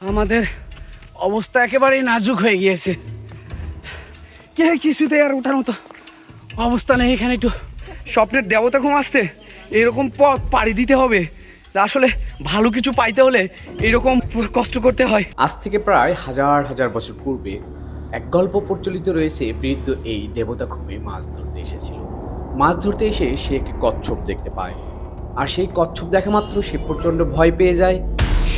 আমাদের অবস্থা একেবারেই নাজুক হয়ে গিয়েছে। কে কিছুতে আর ওঠার মতো অবস্থা নেই এখানে একটু। স্বপ্নের দেবতা ঘুম আসতে এরকম পথ পাড়ি দিতে হবে। আসলে ভালো কিছু পাইতে হলে এরকম কষ্ট করতে হয়। আজ থেকে প্রায় হাজার হাজার বছর পূর্বে এক গল্প প্রচলিত রয়েছে, বৃদ্ধ এই দেবতা খুবই মাছ ধরতে এসেছিল। মাছ ধরতে এসে সে একটি কচ্ছপ দেখতে পায়। আর সেই কচ্ছপ দেখা মাত্র সে প্রচণ্ড ভয় পেয়ে যায়।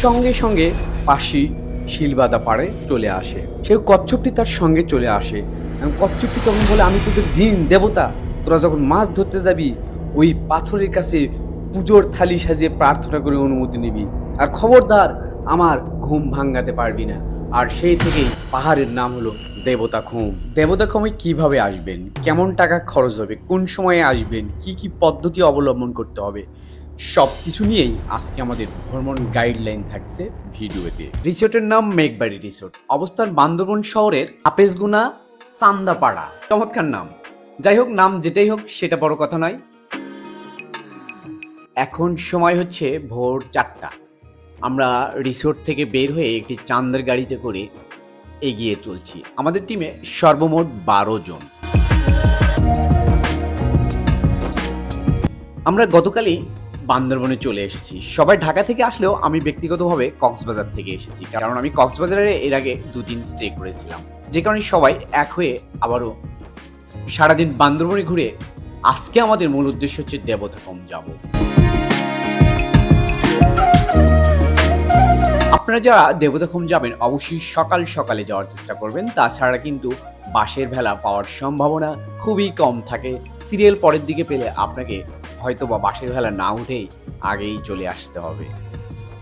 সঙ্গে সঙ্গে পাশি শিলবাদা পাড়ে চলে আসে। সেই কচ্ছপটি তার সঙ্গে চলে আসে। এবং কচ্ছপটি তখন বলে, আমি তোদের জিন, দেবতা, তোরা যখন মাছ ধরতে যাবি, ওই পাথরের কাছে পুজোর থালি সাজিয়ে প্রার্থনা করে অনুমতি নিবি। আর খবরদার, আমার ঘুম ভাঙ্গাতে পারবি না। আর সেই থেকেই পাহাড়ের নাম হলো দেবতা খুম দেবতা খুমে কীভাবে আসবেন? কেমন টাকা খরচ হবে? কোন সময়ে আসবেন? কি কি পদ্ধতি অবলম্বন করতে হবে? সব কিছু নিয়েই আজকে আমাদের ভ্রমণ গাইডলাইন থাকছে ভিডিওতে। রিসোর্টের নাম মেঘবাড়ি রিসোর্ট। অবস্থান বান্দরবন শহরের আপেসগুনা চান্দাপাড়া। চমৎকার নাম। যাই হোক, নাম যেটাই হোক, সেটা বড় কথা নয়। এখন সময় হচ্ছে ভোর চারটা। আমরা রিসোর্ট থেকে বের হয়ে একটি চান্দের গাড়িতে করে এগিয়ে চলছি। আমাদের টিমে সর্বমোট বারো জন। আমরা গতকালই বান্দরবনে চলে এসেছি। সবাই ঢাকা থেকে আসলেও আমি ব্যক্তিগতভাবে কক্সবাজার থেকে এসেছি। কারণ আমি কক্সবাজারে এর আগে দুদিন স্টে করেছিলাম। যে কারণে সবাই এক হয়ে আবারও সারাদিন বান্দরবনে ঘুরে আজকে আমাদের মূল উদ্দেশ্য হচ্ছে দেবতাকম যাব। আপনারা যারা দেবতাখুম যাবেন, অবশ্যই সকাল সকালে যাওয়ার চেষ্টা করবেন। তাছাড়া কিন্তু বাসের ভেলা পাওয়ার সম্ভাবনা খুবই কম থাকে। সিরিয়াল পরের দিকে পেলে আপনাকে হয়তো বা বাসের ভেলা না উঠেই আগেই চলে আসতে হবে।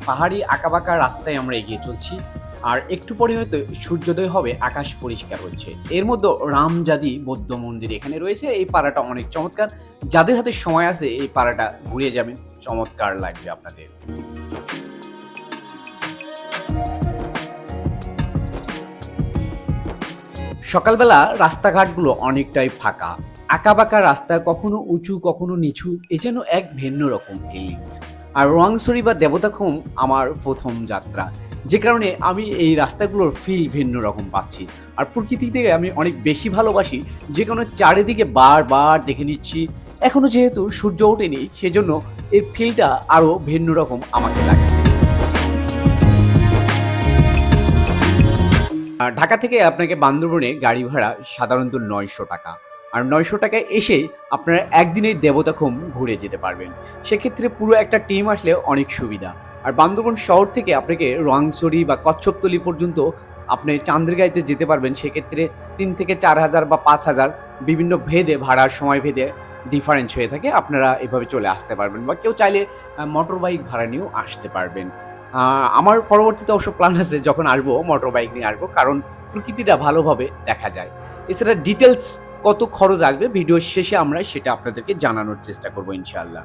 পাহাড়ি আঁকাবাঁকা রাস্তায় আমরা এগিয়ে চলছি, আর একটু পরে হয়তো সূর্যোদয় হবে, আকাশ পরিষ্কার হচ্ছে। এর মধ্যে রামজাদি বৌদ্ধ মন্দির এখানে রয়েছে, এই পাড়াটা অনেক চমৎকার। যাদের হাতে সময় আছে, এই পাড়াটা ঘুরে যাবেন চমৎকার লাগবে আপনাদের। সকালবেলা রাস্তাঘাটগুলো অনেকটাই ফাঁকা। আঁকাবাঁকা রাস্তা কখনো উঁচু, কখনো নিচু, এ যেন এক ভিন্ন রকম ফিলিংস আর রোয়াংছড়ি বা দেবতাখুম আমার প্রথম যাত্রা। যে কারণে আমি এই রাস্তাগুলোর ফিল ভিন্ন রকম পাচ্ছি। আর প্রকৃতি থেকে আমি অনেক বেশি ভালোবাসি, যে কোনো চারিদিকে বারবার দেখে নিচ্ছি। এখনও যেহেতু সূর্য ওঠেনি, সেজন্য এর ফিলটা আরও ভিন্ন রকম আমাকে লাগছে। ঢাকা থেকে আপনাকে বান্দরবনে গাড়ি ভাড়া সাধারণত নয়শো টাকা। আর নয়শো টাকায় এসে আপনারা একদিনেই দেবতাখুম ঘুরে যেতে পারবেন। সেক্ষেত্রে পুরো একটা টিম আসলে অনেক সুবিধা। আর বান্দরবন শহর থেকে আপনাকে রোয়াংছড়ি বা কচ্ছপতলি পর্যন্ত আপনি চান্দ্রগাইতে যেতে পারবেন। সেক্ষেত্রে তিন থেকে চার হাজার বা পাঁচ হাজার বিভিন্ন ভেদে, ভাড়ার, সময় ভেদে ডিফারেন্স হয়ে থাকে। আপনারা এভাবে চলে আসতে পারবেন বা কেউ চাইলে মোটর বাইক ভাড়া নিয়েও আসতে পারবেন। আমার পরবর্তীতে অবশ্য প্ল্যান আছে যখন আসব মোটর বাইক নিয়ে আসব, কারণ প্রকৃতিটা ভালোভাবে দেখা যায়। এছাড়া ডিটেলস কত খরচ আসবে ভিডিওর শেষে আমরা সেটা আপনাদেরকে জানানোর চেষ্টা করব ইনশাআল্লাহ।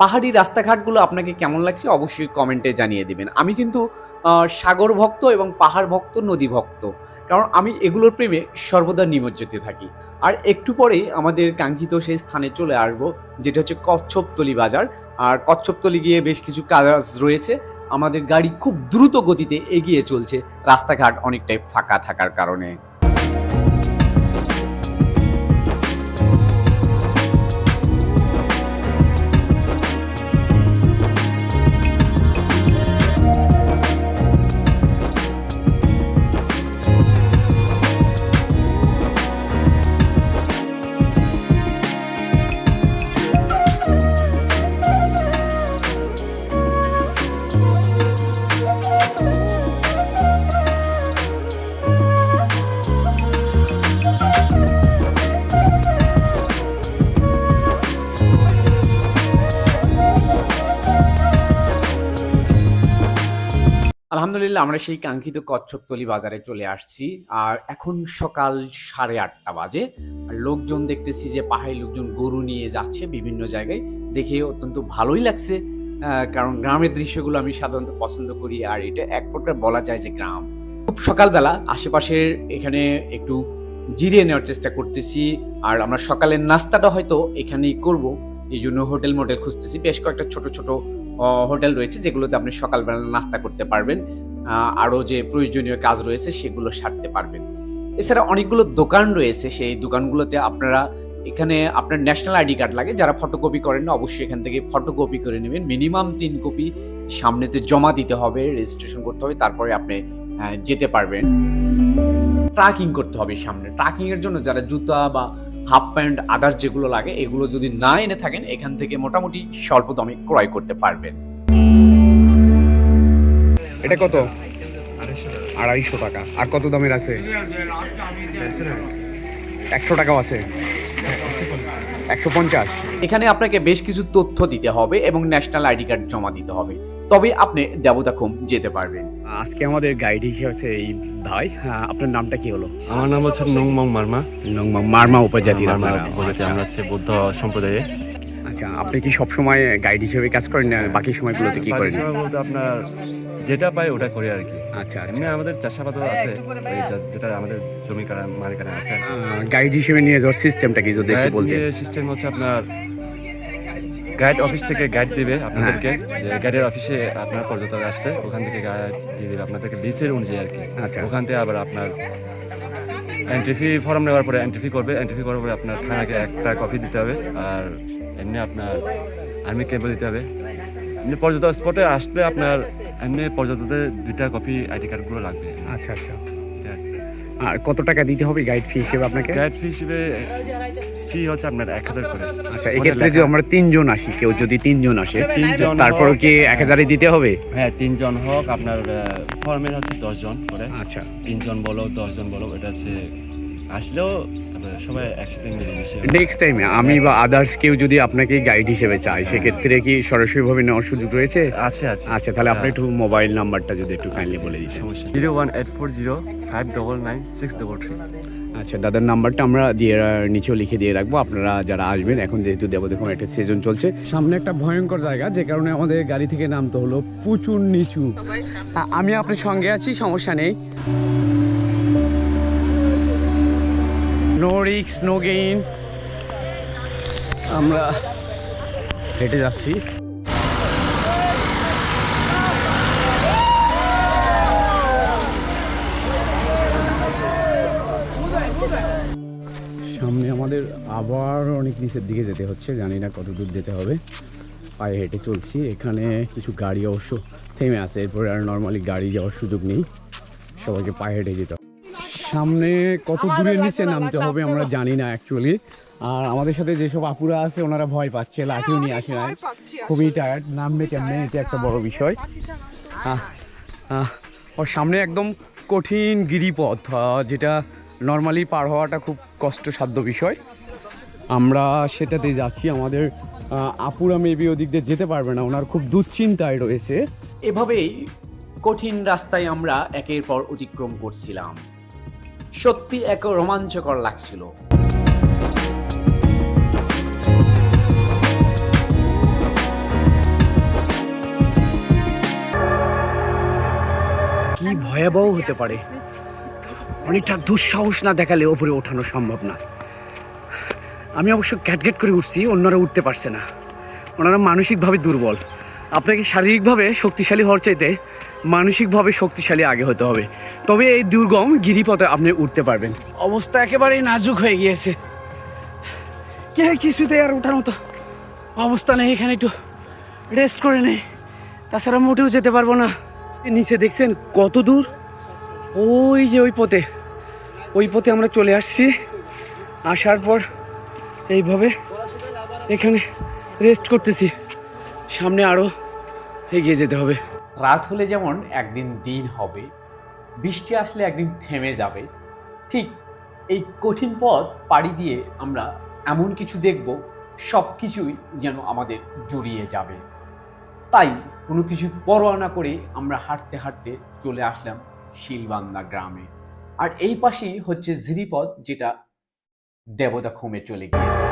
পাহাড়ি রাস্তাঘাটগুলো আপনাকে কেমন লাগছে অবশ্যই কমেন্টে জানিয়ে দেবেন। আমি কিন্তু সাগর ভক্ত এবং পাহাড় ভক্ত নদী ভক্ত কারণ আমি এগুলোর প্রেমে সর্বদা নিমজ্জিত থাকি। আর একটু পরেই আমাদের কাঙ্ক্ষিত সেই স্থানে চলে আসব, যেটা হচ্ছে কচ্ছপতলি বাজার। আর কচ্ছপতলি গিয়ে বেশ কিছু কাজ রয়েছে। আমাদের গাড়ি খুব দ্রুত গতিতে এগিয়ে চলছে। রাস্তাঘাট অনেকটাই ফাঁকা থাকার কারণে। আলহামদুলিল্লাহ, আমরা সেই কাঙ্ক্ষিত কচ্ছপতলি বাজারে চলে আসছি। আর এখন সকাল সাড়ে আটটা বাজে। আর লোকজন দেখতেছি যে পাহাড়ি লোকজন গরু নিয়ে যাচ্ছে বিভিন্ন জায়গায়। দেখে অত্যন্ত ভালোই লাগছে কারণ গ্রামের দৃশ্যগুলো আমি সাধারণত পছন্দ করি। আর এটা এক প্রকার বলা যায় যে গ্রাম। খুব সকালবেলা আশেপাশের এখানে একটু জিরিয়ে নেওয়ার চেষ্টা করতেছি। আর আমরা সকালের নাস্তাটা হয়তো এখানেই করব। এই জন্য হোটেল মোটেল খুঁজতেছি। বেশ কয়েকটা ছোট ছোট হোটেল রয়েছে যেগুলোতে আপনি সকালবেলা নাস্তা করতে পারবেন আরও যে প্রয়োজনীয় কাজ রয়েছে সেগুলো সারতে পারবেন। এছাড়া অনেকগুলো দোকান রয়েছে, সেই দোকানগুলোতে আপনারা এখানে আপনার ন্যাশনাল আইডি কার্ড লাগে, যারা ফটোকপি করেন না অবশ্যই এখান থেকে ফটোকপি করে নেবেন। মিনিমাম তিন কপি সামনেতে জমা দিতে হবে রেজিস্ট্রেশন করতে হবে, তারপরে আপনি যেতে পারবেন। ট্রাকিং করতে হবে সামনে। ট্রাকিং এর জন্য যারা জুতা বা হাফ প্যান্ট, আদার্স যেগুলো লাগে, এগুলো যদি না এনে থাকেন, এখান থেকে মোটামুটি স্বল্প দামে ক্রয় করতে পারবেন। এটা কত? আড়াইশো টাকা। আর কত দামের আছে? একশো টাকাও আছে। একশো পঞ্চাশ। এখানে আপনাকে বেশ কিছু তথ্য দিতে হবে এবং ন্যাশনাল আইডি কার্ড জমা দিতে হবে। তবে আপনি দেবতাখুম যেতে পারবেন। আজকে আমাদের গাইড হিসেবে আছে এই ভাই। হ্যাঁ, আপনার নামটা কি হলো? আমার নাম হচ্ছে নংমং মার্মা। নংমা মারমা উপজাতির মার্মা উপজাতি আচ্ছা। আমরা হচ্ছে বৌদ্ধ সম্প্রদায়ে। আচ্ছা আপনি কি সবসময় গাইড হিসেবে কাজ করেন না বাকি সময়গুলোতে কি করেন? বলতে আপনার যেটা পাই ওটা করি আর কি। আচ্ছা এমনি আচ্ছা আমাদের চাষাবাদও আছে যেটা আমাদের জমি কারা মালিকানা আছে গাইড হিসেবে নিয়ে যাওয়ার সিস্টেমটা কি যদি একটু বলতে সিস্টেম হচ্ছে আপনার গাইড অফিস থেকে গাইড দিবে আপনাদেরকে। যে গাইডের অফিসে আপনার পর্যটক আসবে ওখান থেকে গাইড দিয়ে দিবে আপনাদেরকে লিসের অনুযায়ী আর কি। আচ্ছা। ওখান থেকে আবার আপনার এন্ট্রি ফি ফর্ম নেওয়ার পরে এন্ট্রি ফি করবে। এন্ট্রি ফি করার পরে আপনার থানাকে একটা কপি দিতে হবে। আর এমনি আপনার আর্মি ক্যাম্পে দিতে হবে। এমনি পর্যটক স্পটে আসলে আপনার এমনি পর্যটকদের দুইটা কপি আইডি কার্ডগুলো লাগবে। আচ্ছা আচ্ছা। আর কত টাকা দিতে হবে গাইড ফি হিসেবে আপনাকে? গাইড ফি হিসেবে ফি হচ্ছে আপনার এক হাজার করে। আচ্ছা এক্ষেত্রে যদি আমরা তিনজন আসি কেউ যদি তিনজন আসে তিনজন তারপরে কি এক হাজারই দিতে হবে? হ্যাঁ তিনজন হোক আপনার ফর্মের হচ্ছে দশজন করে। আচ্ছা। তিনজন বলো দশজন বলো এটা হচ্ছে আসলেও সবাই একসাথে মিলেমিশে নেক্সট টাইমে আমি বা আদার্স কেউ যদি আপনাকে গাইড হিসেবে চায় সেক্ষেত্রে কি সরাসরিভাবে নেওয়ার সুযোগ রয়েছে? আচ্ছা আচ্ছা আচ্ছা তাহলে আপনি একটু মোবাইল নাম্বারটা যদি একটু কাইন্ডলি বলে সমস্যা zero one eight four zero five double nine six double three আচ্ছা দাদার নাম্বারটা আমরা দিয়ে নিচেও লিখে দিয়ে রাখব। আপনারা যারা আসবেন, এখন যেহেতু দেবদেখন একটা সিজন চলছে। সামনে একটা ভয়ঙ্কর জায়গা, যে কারণে আমাদের গাড়ি থেকে নামতে হলো প্রচুর নিচু। আমি আপনার সঙ্গে আছি, সমস্যা নেই। নো রিক্স নো গেইন আমরা হেঁটে যাচ্ছি। আবার অনেক নিচের দিকে যেতে হচ্ছে জানি না কত দূর যেতে হবে। পায়ে হেঁটে চলছি এখানে কিছু গাড়ি অবশ্য থেমে আছে এরপরে আর নর্মালি গাড়ি যাওয়ার সুযোগ নেই। সবাইকে পায়ে হেঁটে যেতে হবে। সামনে কত দূরের নিচে নামতে হবে আমরা জানি না অ্যাকচুয়ালি আর আমাদের সাথে যেসব আপুরা আছে ওনারা ভয় পাচ্ছে লাঠিও নিয়ে আসে না খুবই টায়ার্ড নামবে কেমনে এটা একটা বড় বিষয়। ওর সামনে একদম কঠিন গিরিপথ যেটা নর্মালি পার হওয়াটা খুব কষ্টসাধ্য বিষয়। আমরা সেটাতে যাচ্ছি। আমাদের আপুরা মেবি ওদিক দিয়ে যেতে পারবে না ওনার খুব দুশ্চিন্তায় রয়েছে। এভাবেই কঠিন রাস্তায় আমরা একের পর অতিক্রম করছিলাম। সত্যি এক রোমাঞ্চকর লাগছিল। কি ভয়াবহ হতে পারে। অনেকটা দুঃসাহস না দেখালে ওপরে ওঠানো সম্ভব না। আমি অবশ্য ক্যাটগ্যাট করে উঠছি, অন্যরা উঠতে পারছে না। ওনারা মানসিকভাবে দুর্বল। আপনাকে শারীরিকভাবে শক্তিশালী হওয়ার চাইতে মানসিকভাবে শক্তিশালী আগে হতে হবে। তবে এই দুর্গম গিরিপথে আপনি উঠতে পারবেন। অবস্থা একেবারেই নাজুক হয়ে গিয়েছে। কে কিছুতে আর ওঠার মতো অবস্থা নেই এখানে একটু। রেস্ট করে নেই। তাছাড়া মোটেও যেতে পারব না। নিচে দেখছেন কত দূর? ওই যে ওই পথে। ওই পথে আমরা চলে আসছি। আসার পর এইভাবে এখানে রেস্ট করতেছি। সামনে আরও এগিয়ে যেতে হবে। রাত হলে যেমন একদিন দিন হবে, বৃষ্টি আসলে একদিন থেমে যাবে। ঠিক এই কঠিন পথ পাড়ি দিয়ে আমরা এমন কিছু দেখব, সব কিছুই যেন আমাদের জড়িয়ে যাবে। তাই কোনো কিছু পরোয়া না করে আমরা হাঁটতে হাঁটতে চলে আসলাম শিলবান্দা গ্রামে। আর এই পাশেই হচ্ছে জিরিপথ যেটা দেবতা খমে চলে গিয়েছে।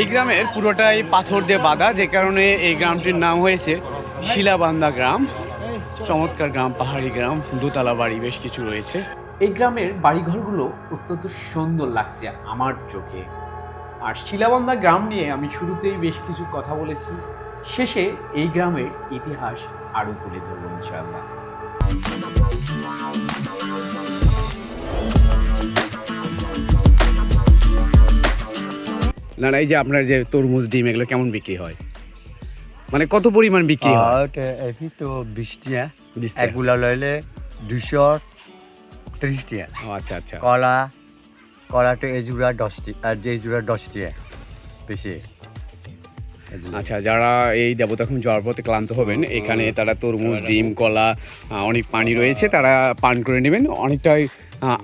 এই গ্রামের পুরোটাই পাথর দিয়ে বাঁধা যে কারণে এই গ্রামটির নাম হয়েছে শিলাবান্দা গ্রাম। চমৎকার গ্রাম পাহাড়ি গ্রাম দোতলা বাড়ি বেশ কিছু রয়েছে। এই গ্রামের বাড়িঘরগুলো অত্যন্ত সুন্দর লাগছে আমার চোখে। আর শিলাবন্দা গ্রাম নিয়ে আমি শুরুতেই বেশ কিছু কথা বলেছি। শেষে এই গ্রামের ইতিহাস আরও তুলে ধরবো ইনশাআল্লাহ। না না এই যে আপনার যে তরমুজ ডিম এগুলো কেমন বিক্রি হয়? মানে কত পরিমাণ বিক্রি হয়? এফি তো বিশ টিয়া। এগুলা লইলে দুশো ত্রিশ টিয়া। আচ্ছা আচ্ছা। কলা কলা তো এই জোড়া দশ টি আর যে জোড়া দশ টিয়া বেশি। আচ্ছা যারা এই দেবতাখুম যাওয়ার পথে ক্লান্ত হবেন এখানে তারা তরমুজ ডিম কলা অনেক পানি রয়েছে তারা পান করে নেবেন অনেকটাই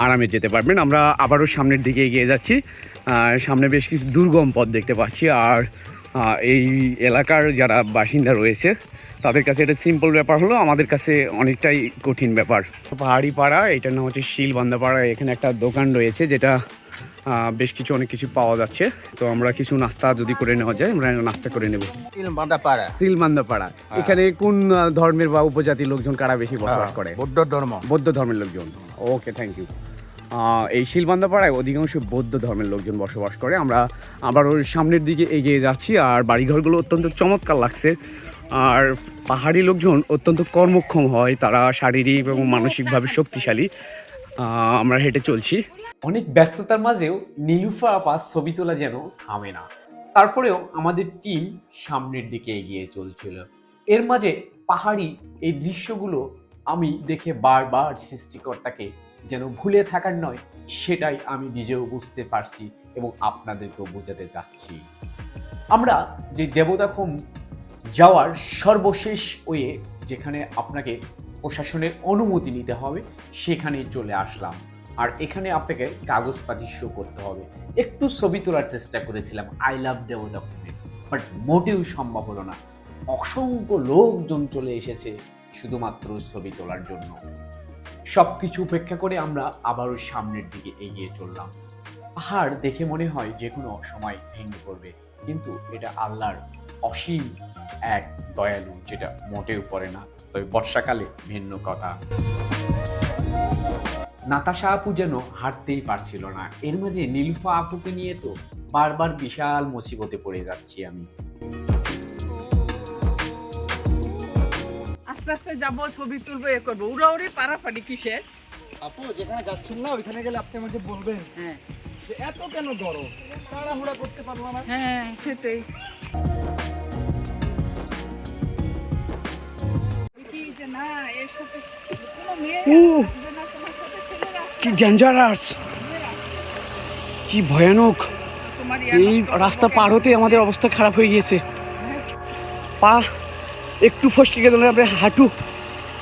আরামে যেতে পারবেন। আমরা আবারও সামনের দিকে এগিয়ে যাচ্ছি সামনে বেশ কিছু দুর্গম পথ দেখতে পাচ্ছি আর এই এলাকার যারা বাসিন্দা রয়েছে তাদের কাছে এটা সিম্পল ব্যাপার হলো আমাদের কাছে অনেকটাই কঠিন ব্যাপার। পাহাড়ি পাড়া এটার নাম হচ্ছে শিলবান্ধা পাড়া এখানে একটা দোকান রয়েছে যেটা বেশ কিছু অনেক কিছু পাওয়া যাচ্ছে। তো আমরা কিছু নাস্তা যদি করে নেওয়া যায় আমরা নাস্তা করে নেব। সিলমান্দা পাড়া এখানে কোন ধর্মের বা উপজাতির লোকজন কারা বেশি বসবাস করে? বৌদ্ধ ধর্ম। বৌদ্ধ ধর্মের লোকজন। ওকে থ্যাংক ইউ এই শিলবান্দা পাড়ায় অধিকাংশ বৌদ্ধ ধর্মের লোকজন বসবাস করে। আমরা আবার ওর সামনের দিকে এগিয়ে যাচ্ছি আর বাড়িঘরগুলো অত্যন্ত চমৎকার লাগছে। আর পাহাড়ি লোকজন অত্যন্ত কর্মক্ষম হয়। তারা শারীরিক এবং মানসিকভাবে শক্তিশালী। আমরা হেঁটে চলছি। অনেক ব্যস্ততার মাঝেও নীলুফা আপা ছবি তোলা যেন থামে না। তারপরেও আমাদের টিম সামনের দিকে এগিয়ে চলছিল। এর মাঝে পাহাড়ি এই দৃশ্যগুলো আমি দেখে বারবার সৃষ্টিকর্তাকে যেন ভুলে থাকার নয়, সেটাই আমি নিজেও বুঝতে পারছি এবং আপনাদেরকেও বোঝাতে চাচ্ছি। আমরা যে দেবতাখম যাওয়ার সর্বশেষ ওয়ে যেখানে আপনাকে প্রশাসনের অনুমতি নিতে হবে সেখানে চলে আসলাম। আর এখানে আপনাকে কাগজপাতি শো করতে হবে। একটু ছবি তোলার চেষ্টা করেছিলাম আই লাভ দেবতা ফোনে বাট মোটেও সম্ভব হলো না। অসংখ্য লোকজন চলে এসেছে শুধুমাত্র ছবি তোলার জন্য। সব কিছু উপেক্ষা করে আমরা আবারও সামনের দিকে এগিয়ে চললাম। পাহাড় দেখে মনে হয় যে কোনো সময় ভেঙে পড়বে। কিন্তু এটা আল্লাহর অসীম এক দয়ালু, যেটা মোটেও পড়ে না। তবে বর্ষাকালে ভিন্ন কথা। নাতাশা আপু যেন হাঁটতেই পারছিল না। এর মাঝে নীলুফা আপুকে নিয়ে তো বারবার বিশাল মুসিবতে পড়ে যাচ্ছি আমি। আস্তে আস্তে যাব ছবি তুলবো এ করব। উড়াউড়ি পাড়াপাড়ি কিসের আপু যেখানে যাচ্ছেন না ওইখানে গেলে আপনি আমাকে বলবেন হ্যাঁ। যে এত কেন ধরো তাড়াহুড়া করতে পারব না। হ্যাঁ সেটাই। না এর সাথে কোনো মেয়ে কি ডেঞ্জারাস কি ভয়ানক। এই রাস্তা পার হতে আমাদের অবস্থা খারাপ হয়ে গিয়েছে। পা একটু ফসকে গেলে আপনি হাঁটু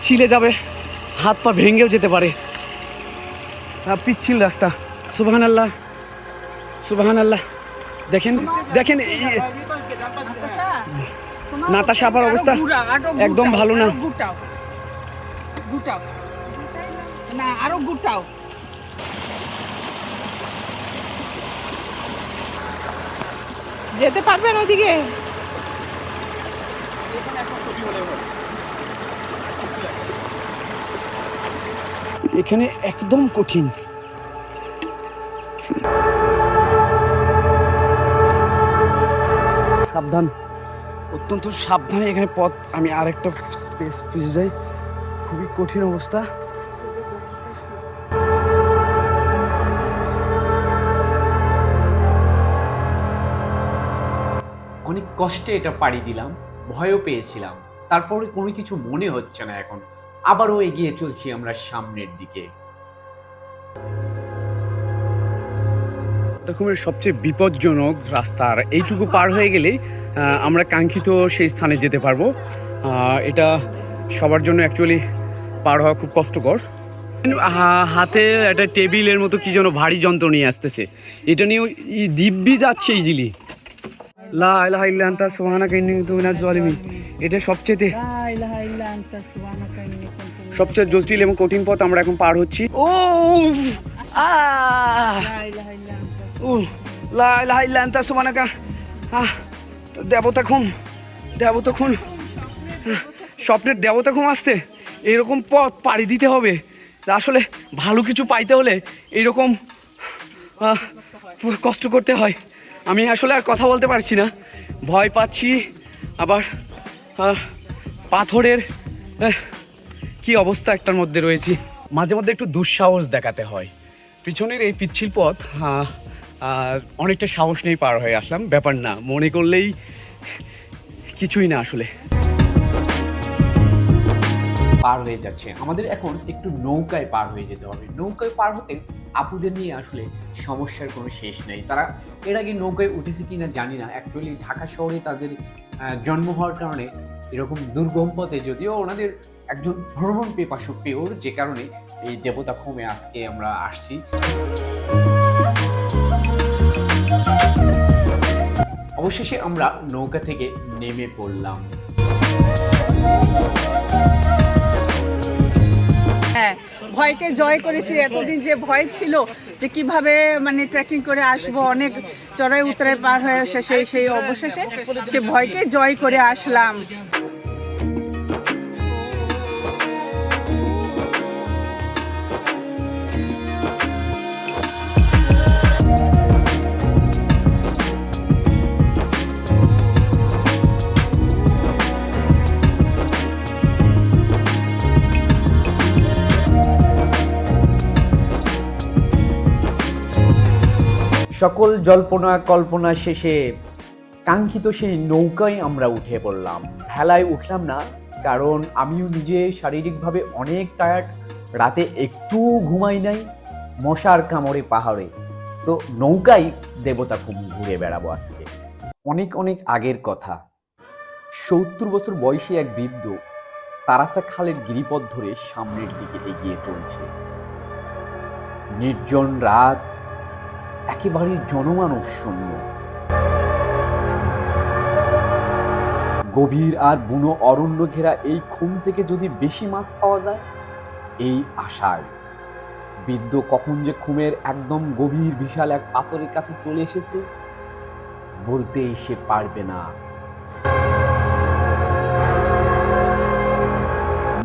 ছিলে যাবে, হাত পা ভেঙেও যেতে পারে। পিচ্ছিল রাস্তা। সুবাহান আল্লাহ সুবাহান আল্লাহ দেখেন দেখেন আপার আরও অবস্থা একদম ভালো না। না, আরও গুটাও। যেতে পারবেন ওদিকে? এখানে একদম কঠিন। সাবধান। অত্যন্ত সাবধানে এখানে পথ আমি আরেকটা স্পেস খুঁজে যাই। খুবই কঠিন অবস্থা। কষ্টে এটা পাড়ি দিলাম ভয়ও পেয়েছিলাম। তারপরে কোনো কিছু মনে হচ্ছে না এখন। আবারও এগিয়ে চলছি আমরা সামনের দিকে। রকমের সবচেয়ে বিপজ্জনক রাস্তা আর এইটুকু পার হয়ে আহ, আমরা কাঙ্ক্ষিত সেই স্থানে যেতে পারব। এটা সবার জন্য অ্যাকচুয়ালি পার হওয়া খুব কষ্টকর। হাতে একটা টেবিলের মতো কি যেন ভারী যন্ত্র নিয়ে আসতেছে। এটা নিয়েও দিব্যি যাচ্ছে ইজিলি লা ইলাহা ইল্লা আনতা সুবহানাকা ইন্নী কুনতু মিনাজ জালিমিন এটা সবচেয়ে লা ইলাহা ইল্লা আনতা সুবহানাকা ইন্নী কুনতু সবচেয়ে জটিল এবং কঠিন পথ আমরা এখন পার হচ্ছি। ও আ লা ইলাহা ইল্লা আনতা সুবহানাকা। আহ দেবতা খুন দেবতা খুন। স্বপ্নের দেবতা ঘুম আসতে এরকম পথ পাড়ি দিতে হবে। আসলে ভালো কিছু পাইতে হলে এইরকম আহ, কষ্ট করতে হয়। আমি আসলে আর কথা বলতে পারছি না। ভয় পাচ্ছি, আবার পাথরের কি অবস্থা একটার মধ্যে রয়েছি। মাঝে মধ্যে একটু দুঃসাহস দেখাতে হয়। পিছনের এই পিচ্ছিল পথ অনেকটা সাহস নিয়ে পার হয়ে আসলাম। ব্যাপার না, মনে করলেই কিছুই না আসলে। পার হয়ে যাচ্ছে। আমাদের এখন একটু নৌকায় পার হয়ে যেতে হবে। নৌকায় পার হতে আপুদের নিয়ে আসলে সমস্যার কোনো শেষ নেই। তারা এর আগে নৌকায় উঠেছে কিনা জানি না। অ্যাকচুয়ালি ঢাকা শহরে তাদের জন্ম হওয়ার কারণে এরকম দুর্গম পথে যদিও ওনাদের একজন ভ্রমণ পেপাসু পেওর, যে কারণে এই দেবতা খোমে আজকে আমরা আসছি। অবশেষে আমরা নৌকা থেকে নেমে পড়লাম। হ্যাঁ ভয়কে জয় করেছি, এতদিন যে ভয় ছিল যে কীভাবে মানে ট্রেকিং করে আসব, অনেক চড়াই উতরাই পার হয়ে সেই সেই অবশেষে সে ভয়কে জয় করে আসলাম। সকল জল্পনা কল্পনা শেষে কাঙ্ক্ষিত সেই নৌকায় আমরা উঠে পড়লাম। ভেলায় উঠলাম না, কারণ আমিও নিজে শারীরিকভাবে অনেক টায়ার্ড রাতে একটু ঘুমাই নাই, মশার কামড়ে পাহাড়ে। সো নৌকায় দেবতা খুব ঘুরে বেড়াবো আজকে। অনেক অনেক আগের কথা। সত্তর বছর বয়সী এক বৃদ্ধ তারাসা খালের গিরিপথ ধরে সামনের দিকে এগিয়ে চলছে। নির্জন রাত একেবারে জনমানব শূন্য গভীর আর বুনো অরণ্য ঘেরা এই খুম থেকে যদি বেশি মাছ পাওয়া যায়, এই আশায় বৃদ্ধ কখন যে খুমের একদম গভীর বিশাল এক পাথরের কাছে চলে এসেছে, বলতেই সে পারবে না।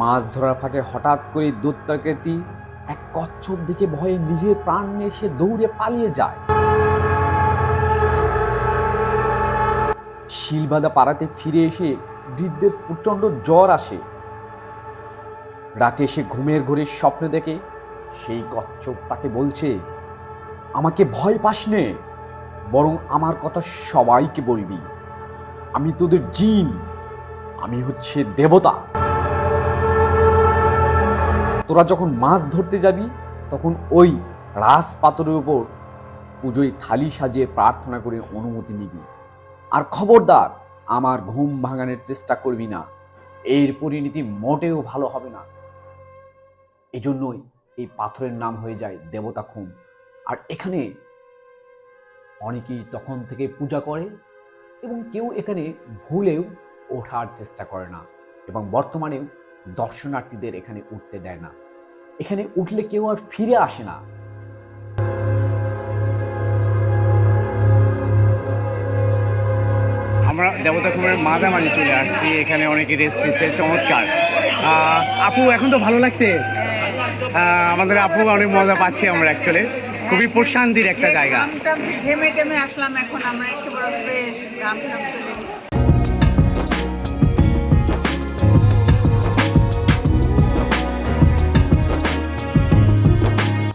মাছ ধরার ফাঁকে হঠাৎ করে দৈত্যাকৃতি এক কচ্ছপ দেখে ভয়ে নিজের প্রাণ নিয়ে সে দৌড়ে পালিয়ে যায়। শিলবাদা পাড়াতে ফিরে এসে বৃদ্ধের প্রচণ্ড জ্বর আসে। রাতে সে ঘুমের ঘরে স্বপ্ন দেখে, সেই কচ্ছপ তাকে বলছে, আমাকে ভয় পাস নে, বরং আমার কথা সবাইকে বলবি। আমি তোদের জিন, আমি হচ্ছে দেবতা। তোরা যখন মাছ ধরতে যাবি, তখন ওই রাস পাথরের উপর পুজোয় থালি সাজিয়ে প্রার্থনা করে অনুমতি নিবি। আর খবরদার, আমার ঘুম ভাঙানোর চেষ্টা করবি না। এর পরিণতি মোটেও ভালো হবে না। এজন্যই এই পাথরের নাম হয়ে যায় দেবতা খুম আর এখানে অনেকেই তখন থেকে পূজা করে এবং কেউ এখানে ভুলেও ওঠার চেষ্টা করে না। এবং বর্তমানেও দর্শনার্থীদের এখানে উঠতে দেয় না। এখানে উঠলে কেউ আর ফিরে আসে না। আমরা দেবতা খুমের মাঝামাঝি চলে আসছি। এখানে অনেকে রেস্ট নিচ্ছে চমৎকার। আহ, আপু এখন তো ভালো লাগছে? আহ, আমাদের আপু অনেক মজা পাচ্ছি আমরা অ্যাকচুয়ালি খুবই প্রশান্তির একটা জায়গা। ঘেমে টেমে আসলাম এখন। আমরা একেবারে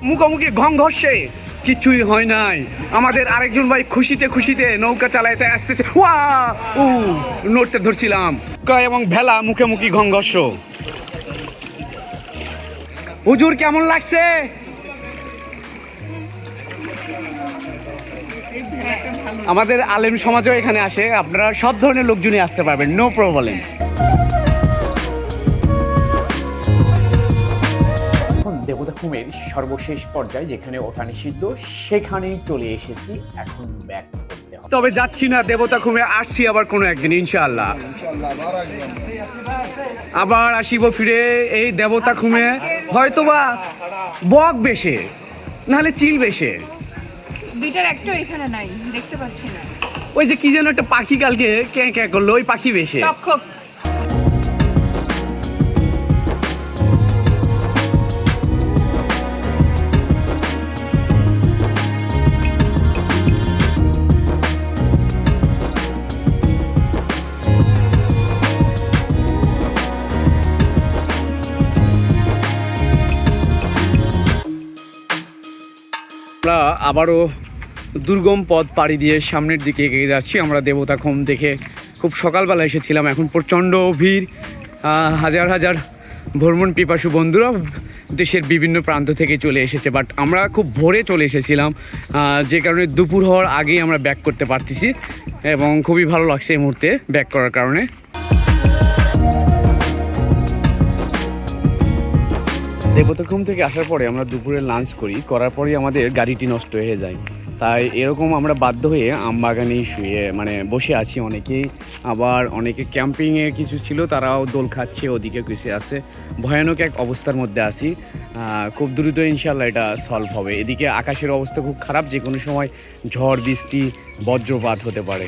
মুখোমুখি ঘংঘর্ষে। কিছুই হয় নাই। আমাদের আরেকজন ভাই খুশিতে খুশিতে নৌকা চালাইতে আসতেছে। ওয়া! উ নোটটা ধরছিলাম। এবং ভেলা মুখে মুখি ঘংঘর্ষ। হুজুর, কেমন লাগছে? আমাদের আলেম সমাজও এখানে আসে। আপনারা সব ধরনের লোকজনই আসতে পারবেন। নো প্রবলেম দেবতা খুমের সর্বশেষ পর্যায়ে যেখানে ওঠা নিষিদ্ধ সেখানেই চলে এসেছি। এখন ব্যাক তবে যাচ্ছি না দেবতা খুমে আসছি আবার কোনো একদিন ইনশাআল্লাহ। আবার আসিব ফিরে এই দেবতা খুমে হয়তোবা বক বেশে নাহলে চিল বেশে। দুইটার একটাও এখানে নাই দেখতে পাচ্ছি না। ওই যে কি যেন একটা পাখি কালকে ক্যাঁ ক্যাঁ করল ওই পাখি বেশে। আবারও দুর্গম পথ পাড়ি দিয়ে সামনের দিকে এগিয়ে যাচ্ছি। আমরা দেবতাখম দেখে খুব সকালবেলা এসেছিলাম, এখন প্রচণ্ড ভিড়। হাজার হাজার ভ্রমণ পিপাসু বন্ধুরা দেশের বিভিন্ন প্রান্ত থেকে চলে এসেছে বাট আমরা খুব ভোরে চলে এসেছিলাম। যে কারণে দুপুর হওয়ার আগেই আমরা ব্যাক করতে পারতেছি এবং খুবই ভালো লাগছে এই মুহূর্তে ব্যাক করার কারণে। দেবতাখুম থেকে আসার পরে আমরা দুপুরে লাঞ্চ করি, করার পরেই আমাদের গাড়িটি নষ্ট হয়ে যায়। তাই এরকম আমরা বাধ্য হয়ে আমবাগানেই শুয়ে মানে বসে আছি অনেকেই। আবার অনেকে ক্যাম্পিংয়ে কিছু ছিল, তারাও দোল খাচ্ছে, ওদিকে কিছু আছে। ভয়ানক এক অবস্থার মধ্যে আছি। খুব দ্রুত ইনশাল্লাহ এটা সলভ হবে। এদিকে আকাশের অবস্থা খুব খারাপ যে কোনো সময় ঝড়, বৃষ্টি, বজ্রপাত হতে পারে।